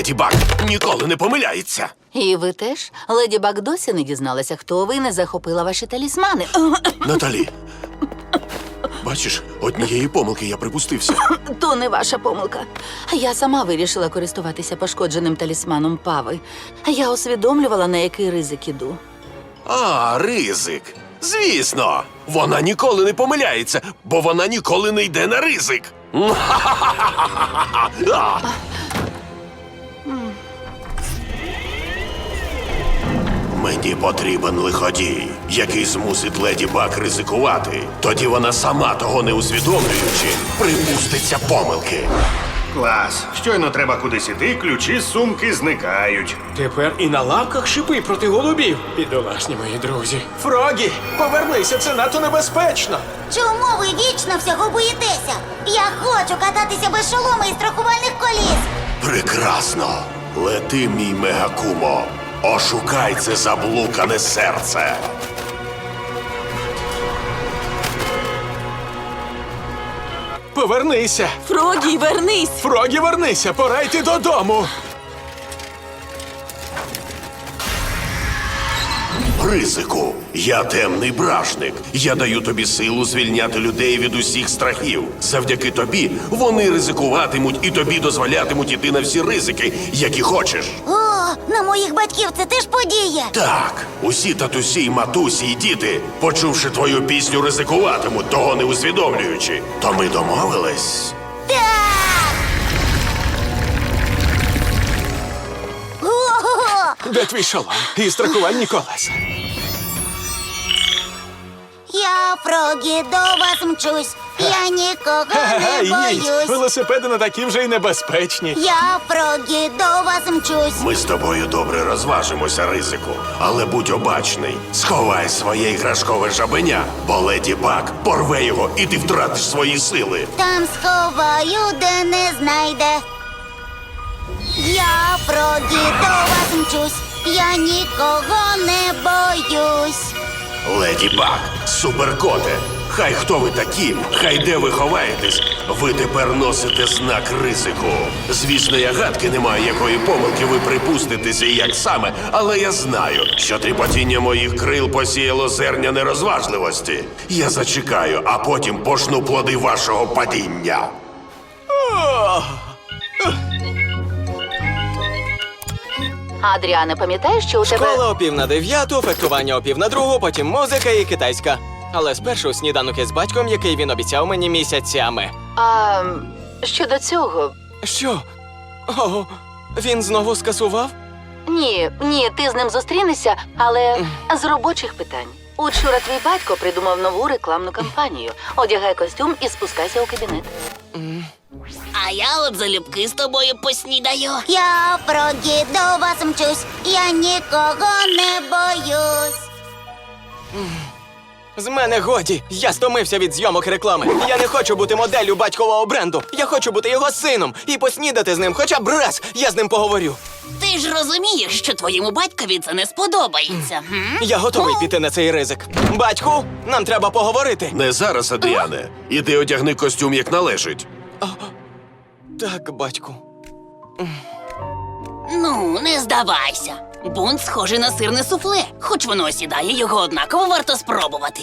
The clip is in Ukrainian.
Леді Баг ніколи не помиляється. І ви теж? Леді Баг досі не дізналася, хто ви не захопила ваші талісмани. Наталі. Бачиш, однієї помилки я припустився. То не ваша помилка. Я сама вирішила користуватися пошкодженим талісманом пави. Я усвідомлювала, на який ризик іду. А, ризик. Звісно, вона ніколи не помиляється, бо вона ніколи не йде на ризик. Мені потрібен лиходій, який змусить леді Баг ризикувати. Тоді вона сама того не усвідомлюючи, припуститься помилки. Клас. Щойно треба кудись іти, ключі з сумки зникають. Тепер і на лавках шипи проти голубів. Бідолашні мої друзі. Фрогі, повернися, це надто небезпечно. Чому ви вічно всього боїтеся? Я хочу кататися без шолома і страхувальних коліс. Прекрасно. Лети, мій мегакумо. Ошукай це заблукане серце. Повернися. Фрогі, вернись! Фрогі, вернися, пора йти додому. Ризику, я темний бражник. Я даю тобі силу звільняти людей від усіх страхів. Завдяки тобі вони ризикуватимуть і тобі дозволятимуть іти на всі ризики, які хочеш. На моїх батьків це теж подіє. Так, усі татусі й матусі й діти, почувши твою пісню, ризикуватимуть, того не усвідомлюючи. То ми домовились. Так! Ого! Де твій шолом і страхувальні колеса? Я Фрогі до вас мчусь. Я нікого не боюсь. Велосипеди не такі вже й небезпечні. Я Фрогі до вас мчусь. Ми з тобою добре розважимося, ризику, але будь обачний. Сховай своє іграшкове жабеня, бо леді Баг порве його, і ти втратиш свої сили. Там сховаю, де не знайде. Я Фрогі до вас мчусь. Я нікого не боюсь. Леді Баг, суперкоте, хай хто ви такі, хай де ви ховаєтесь, ви тепер носите знак ризику. Звісно, я гадки не маю, якої помилки ви припуститеся і як саме, але я знаю, що тріпотіння моїх крил посіяло зерня нерозважливості. Я зачекаю, а потім пошну плоди вашого падіння. Адріане, пам'ятаєш, що у тебе. Школа о пів на дев'яту, фехтування о пів на другу, потім музика і китайська. Але спершу сніданок із батьком, який він обіцяв мені місяцями. А щодо цього. Що? О, він знову скасував? Ні, ні, ти з ним зустрінешся, але з робочих питань. Учора твій батько придумав нову рекламну кампанію. Одягай костюм і спускайся у кабінет. А я от залюбки з тобою поснідаю. Я Фрогі до вас мчусь. Я нікого не боюсь. З мене годі. Я стомився від зйомок реклами. Я не хочу бути моделлю батькового бренду. Я хочу бути його сином і поснідати з ним, хоча б раз. Я з ним поговорю. Ти ж розумієш, що твоєму батькові це не сподобається. М? Я готовий піти на цей ризик. Батьку, нам треба поговорити. Не зараз, Адріане. Іди одягни костюм як належить. Так, батьку. Ну, не здавайся. Бунт схожий на сирне суфле. Хоч воно осідає, його однаково варто спробувати.